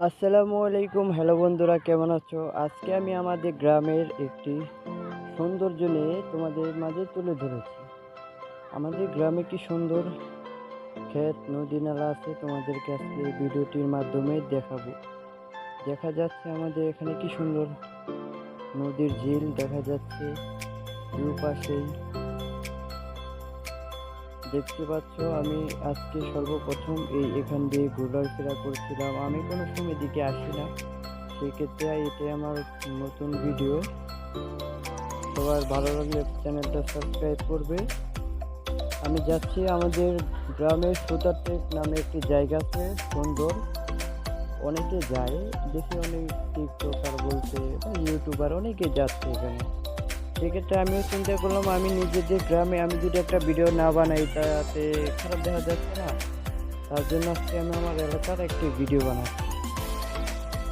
আসসালামু আলাইকুম। হ্যালো বন্ধুরা, কেমন আছো? আজকে আমি আমাদের গ্রামের একটি সৌন্দর্য নিয়ে তোমাদের মাঝে তুলে ধরেছি। আমাদের গ্রামে কি সুন্দর ক্ষেত, নদী, নালা আছে? তোমাদেরকে আজকে ভিডিওটির মাধ্যমে দেখাবো। দেখা যাচ্ছে আমাদের এখানে কি সুন্দর নদীর ঝিল দেখা যাচ্ছে। দুপাশেই দেখতে পাচ্ছ, আমি আজকে সর্বপ্রথম এই এখান দিয়ে ঘোরাফেরা করছিলাম। আমি কোনো সময় দিকে আসি না। সেক্ষেত্রে এটাই আমার নতুন ভিডিও সবার ভালো লাগলে চ্যানেলটা সাবস্ক্রাইব করবে। আমি যাচ্ছি আমাদের গ্রামের সুতারটেক নামে একটি জায়গা আছে সুন্দর। অনেকে যায়, দেখি অনেক টিকটকার বলতে ইউটিউবার অনেকে যাচ্ছে এখানে। সেক্ষেত্রে আমিও চিন্তা করলাম, আমি নিজেদের গ্রামে আমি যদি একটা ভিডিও না বানাই, তাতে খারাপ দেখা যাচ্ছে না। তার জন্য আজকে আমি আমার এলাকার একটি ভিডিও বানাচ্ছি।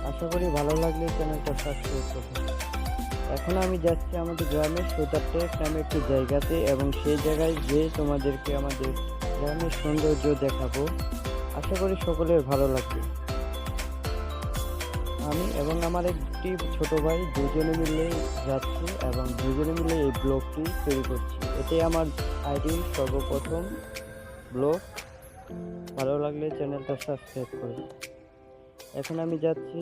আশা করি ভালো লাগলে চ্যানেলটা সাবস্ক্রাইব করবে এখন আমি যাচ্ছি আমাদের গ্রামের সোতারটেক নামে একটি জায়গাতে এবং সেই জায়গায় যে তোমাদেরকে আমাদের গ্রামের সৌন্দর্য দেখাবো। আশা করি সকলের ভালো লাগবে। আমি এবং আমার একটি ছোট ভাই দুজনে মিলে যাচ্ছি এবং দুজনে মিলে এই ব্লগটি তৈরি করছি। এটাই আমার আইডি, সর্বপ্রথম ব্লগ। ভালো লাগলে চ্যানেলটা সাবস্ক্রাইব করবে এখন আমি যাচ্ছি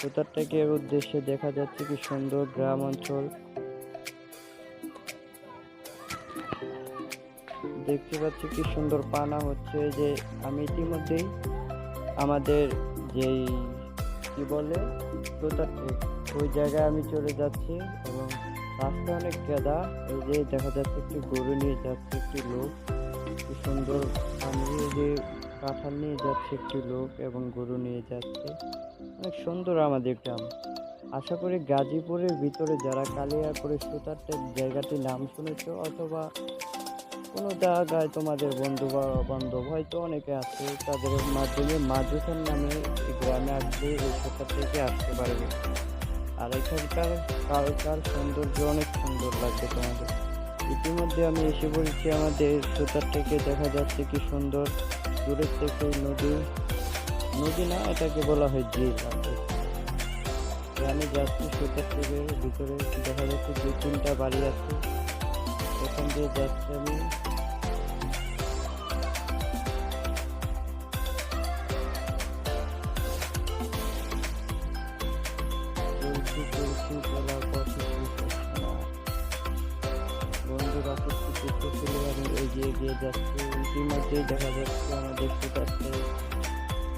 সুতারটাকের উদ্দেশ্যে দেখা যাচ্ছে কি সুন্দর গ্রাম অঞ্চল। দেখতে পাচ্ছি কি সুন্দর পানা হচ্ছে। যে আমি ইতিমধ্যেই আমাদের যেই কি বলে? সুতারটেক ওই জায়গায় আমি চলে যাচ্ছি এবং রাস্তা অনেক কেদা এই যে দেখা যাচ্ছে একটি গরু নিয়ে যাচ্ছে একটি লোক। কি সুন্দর আমি যে কাঁঠাল নিয়ে যাচ্ছে একটি লোক এবং গরু নিয়ে যাচ্ছে। অনেক সুন্দর আমাদের গ্রাম। আশা করি গাজীপুরের ভিতরে যারা কালিয়াপুরের সুতারটেক জায়গাটির নাম শুনেছ অথবা কোনো জায়গায় তোমাদের বন্ধু বা বান্ধব, হয়তো অনেকে আছে তাদের মাধ্যমে মাজুখান নামে গ্রামে আসবে এই সুতার থেকে আসতে পারবে আর এখানকার কালকার সৌন্দর্য অনেক সুন্দর লাগবে তোমাদের। ইতিমধ্যে আমি এসে পড়েছি আমাদের সুতার থেকে, দেখা যাচ্ছে কি সুন্দর দূরের থেকে নদী। নদী না, এটাকে বলা হয় আমাদের গ্রামে যাচ্ছি সুতার থেকে, ভিতরে দেখা যাচ্ছে দু তিনটা বাড়ি আছে। এখান দিয়ে যাচ্ছি আমি। কিছু ছেলে এগিয়ে যাচ্ছি ইতিমধ্যেই দেখা যাচ্ছে আমাদের সুতারতে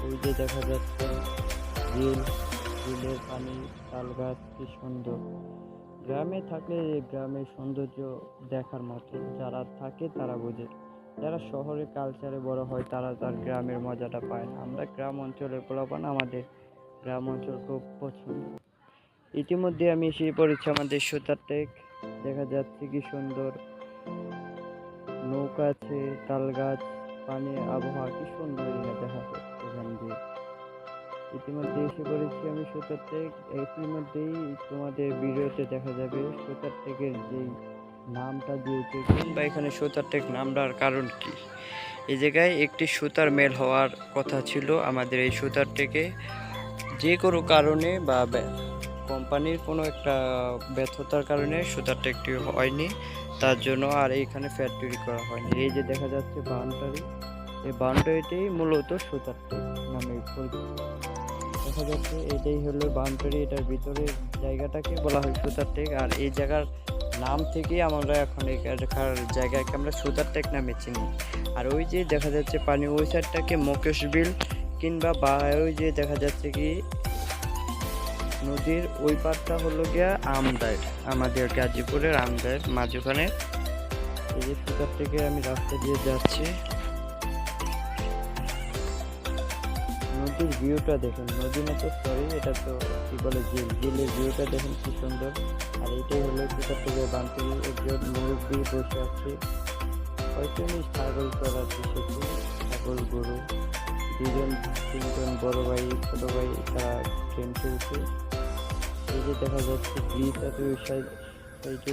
ওই যে দেখা যাচ্ছে ঝিল ঝিলের পানি তাল গাছ কি সুন্দর গ্রামে থাকলে গ্রামের সৌন্দর্য দেখার মতো যারা থাকে তারা বোঝে যারা শহরে কালচারে বড় হয় তারা তার গ্রামের মজাটা পায় না আমরা গ্রাম অঞ্চলের পোলাপান আমাদের গ্রাম অঞ্চল খুব পছন্দ ইতিমধ্যে আমি এসে পড়েছি আমাদের সুতার টেক। দেখা যাচ্ছে কি সুন্দর। নৌকা আছে, তাল গাছ, পানি, আবহাওয়া, কি সুন্দর দেখা যাচ্ছে এখান দিয়ে। ইতিমধ্যে এসে পড়েছি আমি সুতার টেক। ইতিমধ্যেই তোমাদের ভিডিওতে দেখা যাবে সুতার টেকের যেই নামটা দিয়েছে। কিংবা এখানে সুতার টেক নামটার কারণ কি? এই জায়গায় একটি সুতার মেল হওয়ার কথা ছিল আমাদের এই সুতার টেকে। যে কোনো কারণে বা কোম্পানির কোনো একটা ব্যর্থতার কারণে সুতার টেকটি হয়নি, তার জন্য আর এইখানে ফ্যাক্টরি করা হয়নি। এই যে দেখা যাচ্ছে বাউন্ডারি, এই বাউন্ডারিটাই মূলত সুতার টেক নামে দেখা যাচ্ছে এটাই হলো বাউন্ডারি, এটার ভিতরে জায়গাটাকে বলা হয় সুতার টেক। আর এই জায়গার নাম থেকেই আমরা এখন এখানকার জায়গাকে আমরা সুতার টেক নামে চিনি। আর ওই যে দেখা যাচ্ছে পানি, ওই সাইডটাকে মুকেশ বিল কিংবা বা ওই যে দেখা যাচ্ছে কি নদীর ওই পাড়টা হলো গিয়া আমদার, আমাদের গাজীপুরের আমদার মাঝখানে। এই যে সুতার থেকে আমি রাস্তা দিয়ে যাচ্ছি। নদীর ভিউটা দেখুন নদী না তো সরি এটা তো কি বলে ঝিল ঝিলের ভিউটা দেখেন কি সুন্দর। আর এটাই হলো সুতার থেকে বান্ধবী একজন মুরব্বী বসে আছে। হয়তো আমি ছাগল চড়াতে এসেছে ছাগল গরু। দুজন, তিনজন বড় ভাই, ছোট ভাই, তারা ট্রেন চলছে। এই যে দেখা যাচ্ছে ব্রিজ আছে ওই সাইড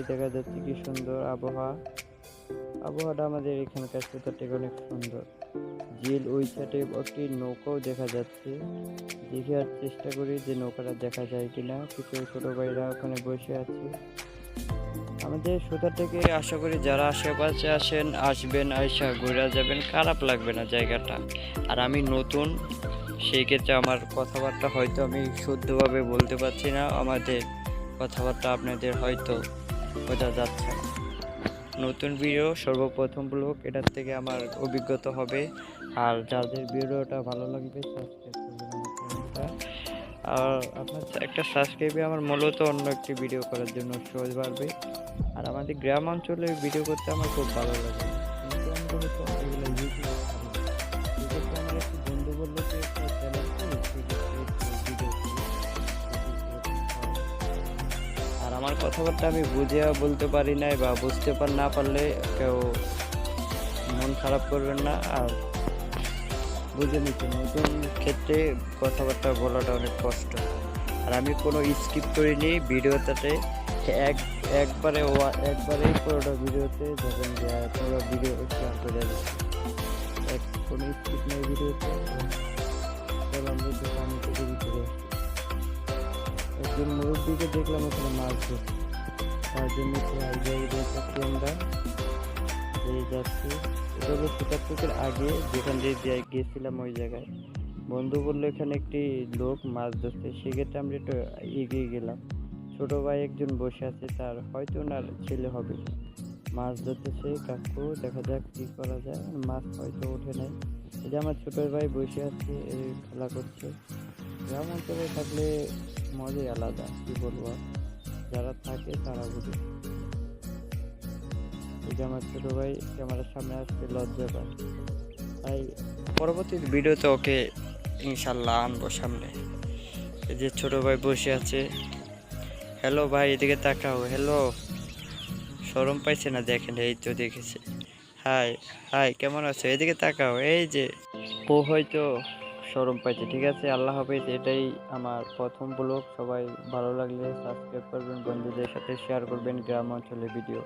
দেখা যাচ্ছে কি সুন্দর আবহাওয়া। আবহাওয়াটা আমাদের এখানকার সুতার থেকে অনেক সুন্দর। ঝিল ওই সাইডে একটি নৌকাও দেখা যাচ্ছে। দেখে আর চেষ্টা করি যে নৌকাটা দেখা যায় কিনা। কিছু ছোট ভাইরা ওখানে বসে আছে। আমাদের সুতার থেকে আশা করি যারা আশেপাশে আসেন আসবেন, আইসা ঘুরে যাবেন, খারাপ লাগবে না জায়গাটা। আর আমি নতুন সেই ক্ষেত্রে আমার কথাবার্তা হয়তো আমি শুদ্ধভাবে বলতে পারছি না, আমাদের কথাবার্তা আপনাদের হয়তো বোঝা যাচ্ছে। নতুন ভিডিও সর্বপ্রথম ব্লগ এটার থেকে আমার অভিজ্ঞতা হবে। আর যাদের ভিডিওটা ভালো লাগবে আর আপনার একটা সাবস্ক্রাইবে আমার মূলত অন্য একটি ভিডিও করার জন্য সহজ বাড়বে। আর আমাদের গ্রাম অঞ্চলে ভিডিও করতে আমার খুব ভালো লাগে। আমার কথাবার্তা আমি বুঝে বলতে পারি নাই বা বুঝতে পার, না পারলে কেউ মন খারাপ করবেন না। আর বুঝে নিচ্ছেন নতুন ক্ষেত্রে কথাবার্তা বলাটা অনেক কষ্ট। আর আমি কোনো স্কিপ করিনি ভিডিওটাতে। এক, একবারে একবারেই পুরোটা ভিডিওতে যখন যে পুরো ভিডিও শেয়ার করে এক, কোনো স্কিপ নেই ভিডিওতে। একজন মুরব্বীকে দেখলাম, ওখানে মাছ ধরছে। তার জন্য আমরা এই যাচ্ছি। এটা হলো সীতাপুরের আগে, যেখান দিয়ে গিয়েছিলাম ওই জায়গায়। বন্ধু বলল, এখানে একটি লোক মাছ ধরছে। সেক্ষেত্রে আমরা একটু এগিয়ে গেলাম। ছোট ভাই একজন বসে আছে, তার হয়তো ওনার ছেলে হবে। মাছ ধরতে ধরতেছে কাকু, দেখা যাক কি করা যায়। মাছ হয়তো ওঠে নাই। এই যে আমার ছোট ভাই বসে আছে, এই খেলা করছে। গ্রাম অঞ্চলে থাকলে মজাই আলাদা, কি বলব? যারা থাকে তারা বুঝে। এই যে আমার ছোট ভাই ক্যামেরার সামনে আসতে লজ্জা পায়। তাই পরবর্তী ভিডিওতে ওকে ইনশাল্লাহ আনব সামনে। এই যে ছোট ভাই বসে আছে। হ্যালো ভাই, এদিকে তাকাও। হ্যালো। শরম পাইছে না দেখেন, এই তো দেখেছে। হাই হাই, কেমন আছো? এদিকে তাকাও, এই যে ও হয়তো সরম পাইছে, ঠিক আছে? আল্লাহ হাফিজ, এটাই আমার প্রথম ব্লগ। সবাই ভালো লাগলে সাবস্ক্রাইব করবেন, বন্ধুদের সাথে শেয়ার করবেন গ্রাম অঞ্চলের ভিডিও।